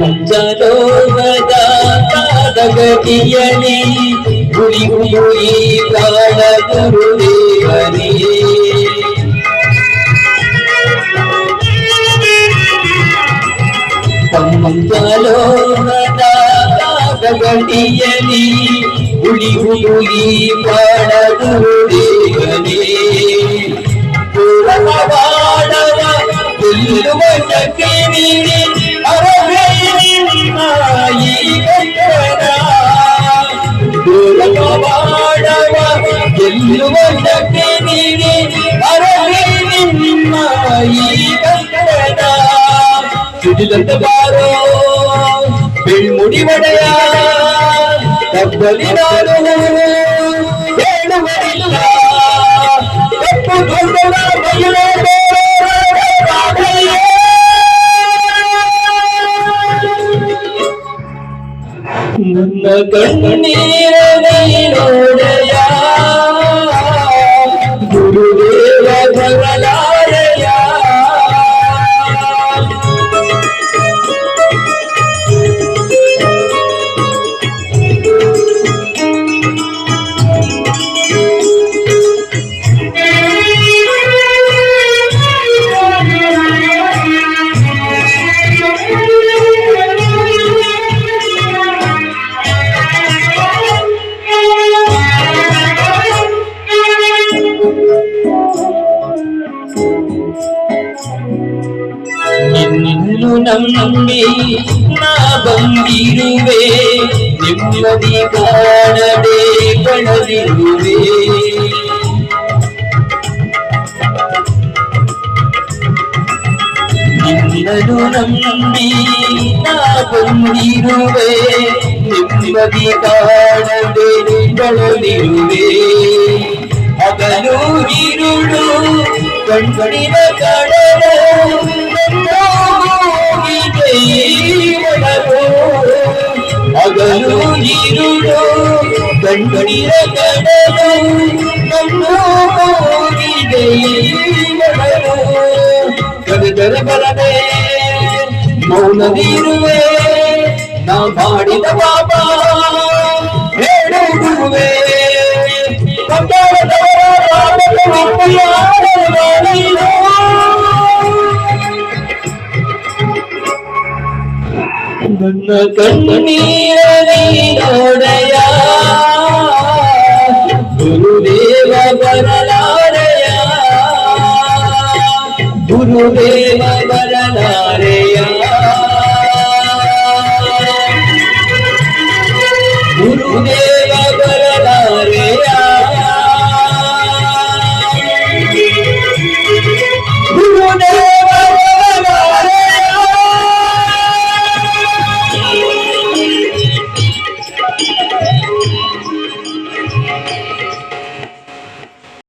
ಪಂಚಲೋಕದಾಗತಿಯಲಿ ಗುರಿ ಗುರಿ ಪ್ರಾಣ ಗುರುದೇವನೇ ಪಂಚಲೋಕದಾಗತಿಯಲಿ ಗುಳಿ ಗುಳಿ ಪ್ರಾಣ ಗುರುದೇವನೇ சுடிதந்த பாரோ பெண் முடிவடையா தப்பலினாலும் வேணுவடையா தப்பு கொண்டடா மயிலே முன்ன నిన్ను నమ్మి నా బందిరువే నెమ్మది కాడడే పడదిరువే. నిన్ను నమ్మి నా బందిరువే నెమ్మది కాడడే పడదిరువే. అగలూరి கண்ணின அகலோ இருளோ கண்ணின கடலோ கருதர பலமே மௌனவீருவே நான் பாடின பாபா குருவே ನನ್ನ ಕಣ್ಣೀರ ನೋಡಯ ಗುರುದೇವ ಬರಲಾರೆಯ ಗುರುದೇವ ಬರಲಾರೆಯ ಗುರುದೇವ